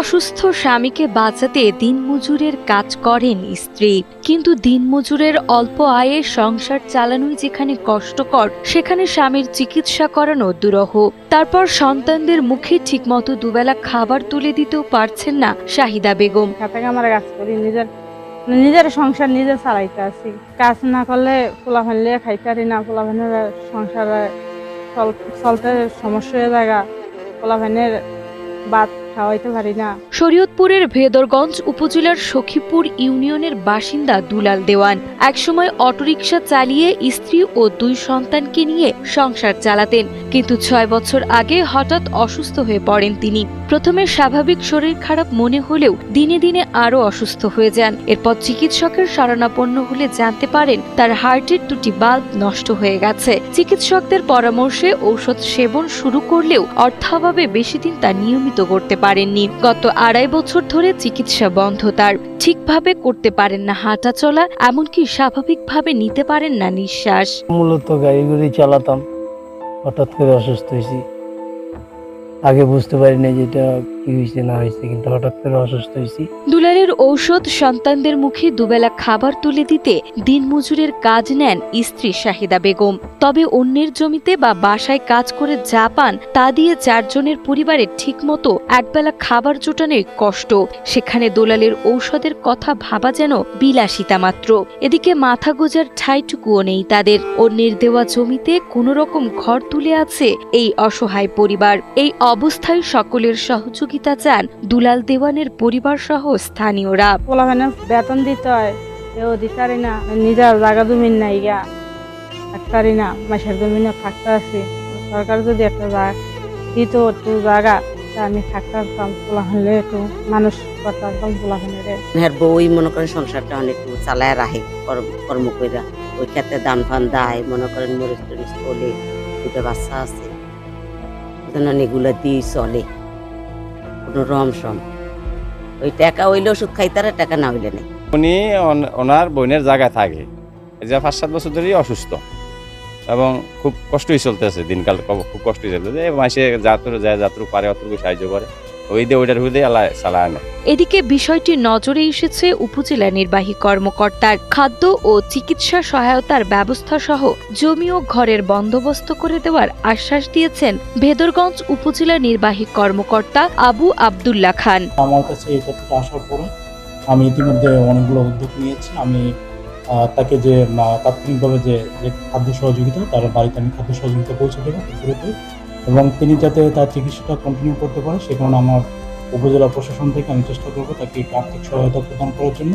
অসুস্থ স্বামীকে বাঁচাতে দিনমজুরের কাজ করেন স্ত্রী। কিন্তু দিনমজুরের অল্প আয়ে সংসার চালানোই যেখানে কষ্টকর, সেখানে স্বামীর চিকিৎসা করানো দুরহ। তারপর সন্তানদের মুখে ঠিকমতো দুবেলা খাবার তুলে দিতেও পারছেন না শাহিদা বেগম। আমার কাজ করি, নিজের সংসার নিজে চালাইতে আছি। কাজ না করলে পোলা ফেললে খাইতে না পোলা সংসারে চলতে সমস্যা জায়গা পোলা খাওয়াইতে পারি না। শরীয়তপুরের ভেদরগঞ্জ উপজেলার সখীপুর ইউনিয়নের বাসিন্দা দুলাল দেওয়ান একসময় অটোরিকশা চালিয়ে স্ত্রী ও দুই সন্তানকে নিয়ে সংসার চালাতেন। কিন্তু ছয় বছর আগে হঠাৎ অসুস্থ হয়ে পড়েন তিনি। প্রথমে স্বাভাবিক শরীর খারাপ মনে হলেও দিনে দিনে আরও অসুস্থ হয়ে যান। এরপর চিকিৎসকের শরণাপন্ন হলে জানতে পারেন তার হার্টের দুটি বাল্ব নষ্ট হয়ে গেছে। চিকিৎসকদের পরামর্শে ঔষধ সেবন শুরু করলেও অর্থাভাবে বেশি দিন তা নিয়মিত করতে পারেননি। গত আড়াই বছর ধরে চিকিৎসা বন্ধ তার। ঠিকভাবে করতে পারেন না হাঁটা চলা, এমনকি স্বাভাবিকভাবে নিতে পারেন না নিঃশ্বাস। মূলত গাড়ি গুড়ি চালাতাম। হঠাৎ করে অসুস্থ হয়েছি। আগে বুঝতে পারি না যে এটা দুলালের ঔষধ সন্তানদের মুখে দুবেলা খাবার তুলে দিতে দিনমজুরের কাজ নেন স্ত্রী শাহিদা বেগম। তবে অন্যের জমিতে বা বাসায় কাজ করে যা পান, তা দিয়ে চারজনের পরিবারের ঠিকমতো একবেলা খাবার কষ্ট। সেখানে দোলালের ঔষধের কথা ভাবা যেন বিলাসিতা মাত্র। এদিকে মাথা গোজার ঠাইটুকুও নেই তাদের। অন্যের দেওয়া জমিতে কোনো রকম ঘর তুলে আছে এই অসহায় পরিবার। এই অবস্থায় সকলের সহযোগিতা চান দুলাল দেওয়ানের পরিবার সহ স্থানীয়রা বেতন দিতে হয় এও দিতে না নিজের জায়গা জমিন নাই গা। থাকতে পারি না মাসের জমিনে থাকতে আছি। সরকার যদি একটা জায়গা দিত একটু জায়গা তা আমি থাকতে পোলা ফেনলে একটু। মানুষ করতে পারতাম পোলা ফেনের হ্যাঁ বই মনে করেন সংসারটা অনেক চালায় রাখে কর্ম- কর্ম কইরা। ওই ক্ষেত্রে দান ফান দেয় মনে করেন মরিচ টরিচ তোলে দুটো বাচ্চা আছে। এগুলো দিয়ে চলে। কোনো রম ওই টাকা হইলে ওষুধ খাইতারে টাকা না হইলে নেই। উনি ওনার বোনের জায়গায় থাকে। যে পাঁচ সাত বছর ধরেই অসুস্থ। এবং খুব কষ্টই চলতেছে দিনকাল খুব- কষ্টই চলতেছে। মাসে যাত্র যায়, যাত্রু পারে অতটুকু সাহায্য করে। ওই দিয়ে ওইটার হুদে আল্লাহ চালায় না এদিকে বিষয়টি নজরে এসেছে উপজেলা নির্বাহী কর্মকর্তার খাদ্য ও চিকিৎসা সহায়তার ব্যবস্থা সহ জমি ও ঘরের বন্দোবস্ত করে দেওয়ার আশ্বাস দিয়েছেন ভেদরগঞ্জ উপজেলা নির্বাহী কর্মকর্তা আবু আবদুল্লাহ খান। আমার কাছে এই তথ্যটা আসার পরে আমি ইতিমধ্যে অনেকগুলো উদ্যোগ নিয়েছি। আমি তাকে যে তাৎক্ষণিকভাবে যে খাদ্য সহযোগিতা তার বাড়িতে আমি খাদ্য সহযোগিতা পৌঁছে দেবো এবং তিনি যাতে তার চিকিৎসাটা কন্টিনিউ করতে পারে, সে কারণে আমার উপজেলা প্রশাসন থেকে আমি চেষ্টা করব তাকে আর্থিক সহায়তা প্রদান করার জন্য।